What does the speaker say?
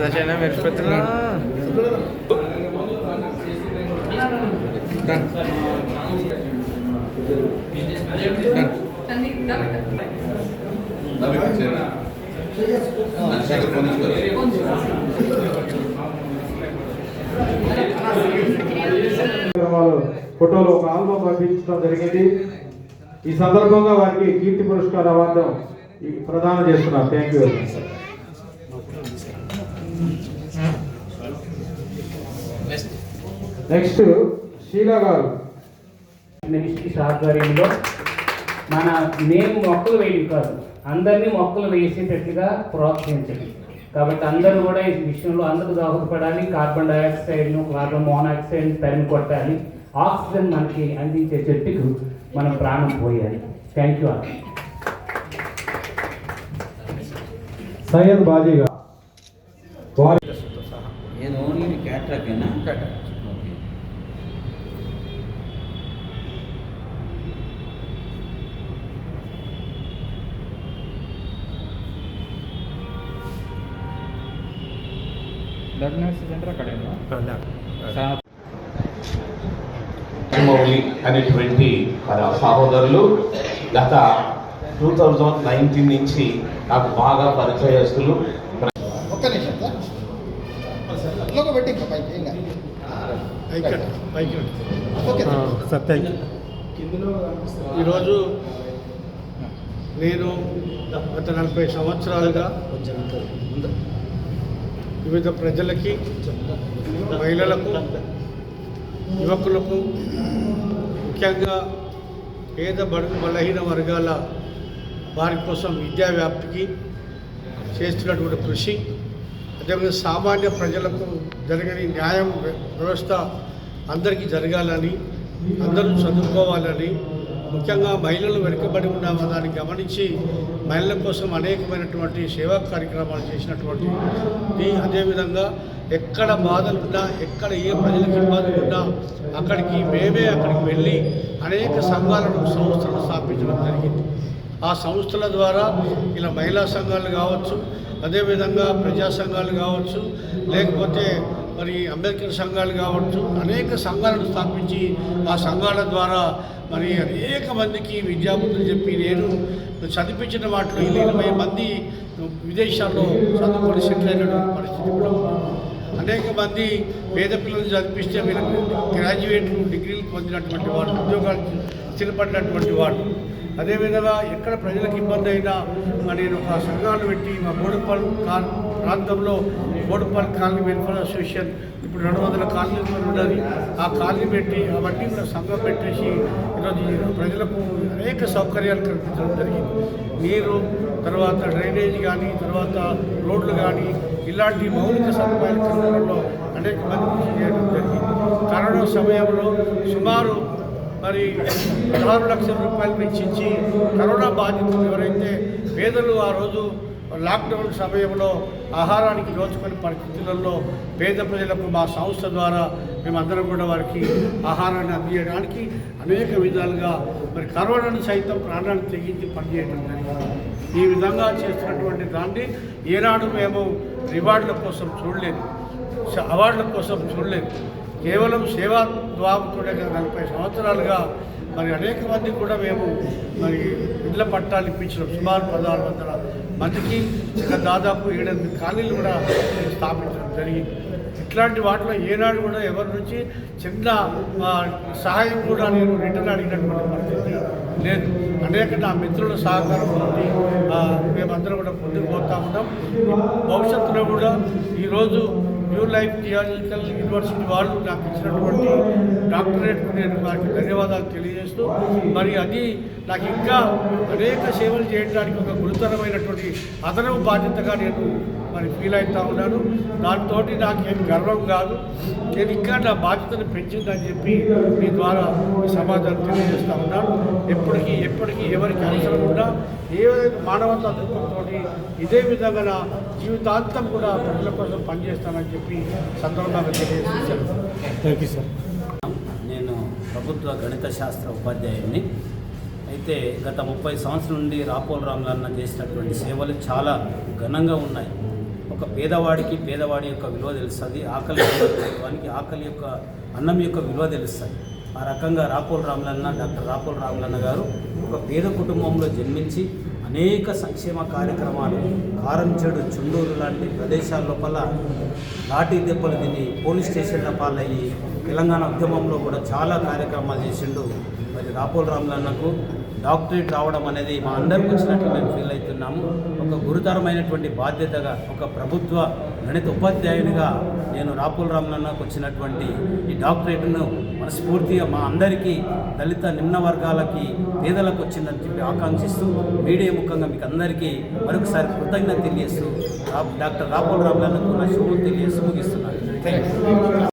దశైనా మెరిసిపోతున్నా కార్యక్రమాలు ఫోటోలు ఒక ఆల్బమ్ పంపించడం జరిగింది. ఈ సందర్భంగా వారికి కీర్తి పురస్కార అవార్డు ప్రదానం చేస్తున్నారు. Thank you very much next Sheela garu. Ministries ఆధ్వర్యంలో మన మేము మొక్కలు వేయడం కాదు అందరినీ మొక్కలు వేసేటట్టుగా ప్రోత్సహించండి. కాబట్టి అందరూ కూడా ఈ విషయంలో అందరూ దోహదపడాలి. కార్బన్ డైఆక్సైడ్ను కార్బన్ మోనాక్సైడ్ తరిమి కొట్టాలి. ఆక్సిజన్ మనకి అందించే చెట్టుకు మనం ప్రాణం పోయాలి. థ్యాంక్ యూ అండి సయ్యద్ బాజీ గారు. వారి నేను ఓన్లీ క్యాట్రాకేనా ఓకే మౌలి అనేటువంటి మన సహోదరులు గత టూ థౌజండ్ నైన్టీన్ నుంచి నాకు బాగా పరిచయస్తులు ఒక్క నిమిషం పెట్టి ఈరోజు నేను గత నలభై సంవత్సరాలుగా వివిధ ప్రజలకి మహిళలకు యువకులకు ముఖ్యంగా పేద బడుగు బలహీన వర్గాల వారి కోసం విద్యా వ్యాప్తికి చేస్తున్నటువంటి కృషి. అదేవిధంగా సామాన్య ప్రజలకు జరగని న్యాయం వ్యవస్థ అందరికీ జరగాలని అందరూ చదువుకోవాలని ముఖ్యంగా మహిళలు వెనుకబడి ఉన్నామో దాన్ని గమనించి మహిళల కోసం అనేకమైనటువంటి సేవా కార్యక్రమాలు చేసినటువంటి అదేవిధంగా ఎక్కడ బాధలు ఉన్నా ఎక్కడ ఏ ప్రజలకు ఇబ్బందులు ఉన్నా అక్కడికి మేమే అక్కడికి వెళ్ళి అనేక సంఘాలను సంస్థలను స్థాపించడం జరిగింది. ఆ సంస్థల ద్వారా ఇలా మహిళా సంఘాలు కావచ్చు అదేవిధంగా ప్రజా సంఘాలు కావచ్చు లేకపోతే మరి అంబేద్కర్ సంఘాలు కావచ్చు అనేక సంఘాలను స్థాపించి ఆ సంఘాల ద్వారా మరి అనేక మందికి విద్యాబుద్ధులు చెప్పి నేను చదివించిన వాటిలో ఇరవై మంది విదేశాల్లో చదువుకొని సెటిల్ అయినటువంటి పరిస్థితి కూడా అనేక మంది పేద పిల్లలు చదివిస్తే వీళ్ళకు గ్రాడ్యుయేట్లు డిగ్రీలు పొందినటువంటి వాడు ఉద్యోగాలు స్థిరపడినటువంటి వాడు అదేవిధంగా ఎక్కడ ప్రజలకు ఇబ్బంది అయినా మరి నేను ఒక సంఘాలు పెట్టి మా బోడుపల్ ప్రాంతంలో బోడుపల్ కాలనీ వెల్ఫేర్ అసోసియేషన్ ఇప్పుడు రెండు వందల కాలనీలు ఉన్నది. ఆ కాలనీ పెట్టి అవన్నీ కూడా సంఘం పెట్టేసి ఈరోజు ప్రజలకు అనేక సౌకర్యాలు కల్పించడం జరిగింది. నీరు తర్వాత డ్రైనేజ్ కానీ తర్వాత రోడ్లు కానీ ఇలాంటి మౌలిక సదుపాయాలు కల్పనలో అనేక మంది కృషి చేయడం జరిగింది. కరోనా సమయంలో సుమారు మరి ఆరు లక్షల రూపాయలు వెచ్చించి కరోనా బాధితులు ఎవరైతే పేదలు ఆ రోజు లాక్డౌన్ సమయంలో ఆహారానికి దోచుకునే పరిస్థితులలో పేద ప్రజలకు మా సంస్థ ద్వారా మేమందరం కూడా వారికి ఆహారాన్ని అందించడానికి అనేక విధాలుగా మరి కరోనాను సైతం ప్రాణాన్ని తెగించి పనిచేయడం జరిగింది. ఈ విధంగా చేస్తున్నటువంటి దాన్ని ఏనాడు మేము రివార్డుల కోసం చూడలేదు. అవార్డుల కోసం చూడలేదు. కేవలం సేవా ద్వాపుతుడే నలభై సంవత్సరాలుగా మరి అనేక మంది కూడా మేము మరి ఇళ్ళ పట్టాలు ఇప్పించడం సుమారు పదహారు వందల మందికి ఇంకా దాదాపు ఏడెనిమిది కాలనీలు కూడా స్థాపించడం జరిగింది. ఇట్లాంటి వాటిలో ఏనాడు కూడా ఎవరి నుంచి చిన్న సహాయం కూడా నేను రిటర్న్ అడిగినటువంటి పరిస్థితి లేదు. అనేక నా మిత్రుల సహకారం ఉంది మేమందరం కూడా ముందుకు పోతా ఉన్నాం. భవిష్యత్తులో కూడా ఈరోజు న్యూ లైఫ్ థియాలజికల్ యూనివర్సిటీ వాళ్ళు నాకు ఇచ్చినటువంటి డాక్టరేట్కు నేను వారికి ధన్యవాదాలు తెలియజేస్తూ మరి అది నాకు ఇంకా అనేక సేవలు చేయడానికి ఒక గురుతరమైనటువంటి అదనపు బాధ్యతగా నేను మరి ఫీల్ అవుతూ ఉన్నాను దాంతో నాకేం గర్వం కాదు. నేను ఇంకా నా బాధ్యతను పెంచిందని చెప్పి మీ ద్వారా ఈ సమాజాన్ని తెలియజేస్తూ ఉన్నాను ఎప్పటికీ ఎప్పటికీ ఎవరికి అవసరం ఉన్నా ఏ మానవతా దృక్పథంతో ఇదే విధంగా నా జీవితాంతం కూడా ప్రజల కోసం పనిచేస్తానని చెప్పి సందర్భంగా తెలియజేస్తాను థ్యాంక్ యూ సార్ నేను ప్రభుత్వ గణిత శాస్త్ర ఉపాధ్యాయుడిని. అయితే గత ముప్పై సంవత్సరం నుండి రాపోల్ రామ్లన్న చేసినటువంటి సేవలు చాలా ఘనంగా ఉన్నాయి. ఒక పేదవాడికి పేదవాడి యొక్క విలువ తెలుస్తుంది ఆకలి వానికి ఆకలి యొక్క అన్నం యొక్క విలువ తెలుస్తుంది. ఆ రకంగా రాపోల్ రామ్లన్న డాక్టర్ రాపోల్ రామలన్న గారు ఒక పేద కుటుంబంలో జన్మించి అనేక సంక్షేమ కార్యక్రమాలు కారంచెడు చుండూరు లాంటి ప్రదేశాల లోపల లాఠీ దెబ్బలు తిని పోలీస్ స్టేషన్ల పాలయ్యి తెలంగాణ ఉద్యమంలో కూడా చాలా కార్యక్రమాలు చేసిండు మరి రాపోల్ రామలన్నకు డాక్టరేట్ రావడం అనేది మా అందరికి వచ్చినట్లు మేము ఫీల్ అవుతున్నాము. ఒక గురుతరమైనటువంటి బాధ్యతగా ఒక ప్రభుత్వ గణిత ఉపాధ్యాయునిగా నేను రాపుల్ రామ్లన్నకు వచ్చినటువంటి ఈ డాక్టరేట్ను మనస్ఫూర్తిగా మా అందరికీ దళిత నిమ్న వర్గాలకి పేదలకు వచ్చిందని చెప్పి ఆకాంక్షిస్తూ మీడియా ముఖంగా మీకు అందరికీ మరొకసారి కృతజ్ఞత తెలియజేస్తూ డాక్టర్ రాపుల్ రామ్లన్నకు నా శుభం తెలియజేస్తూ ముగిస్తున్నాను. Thank you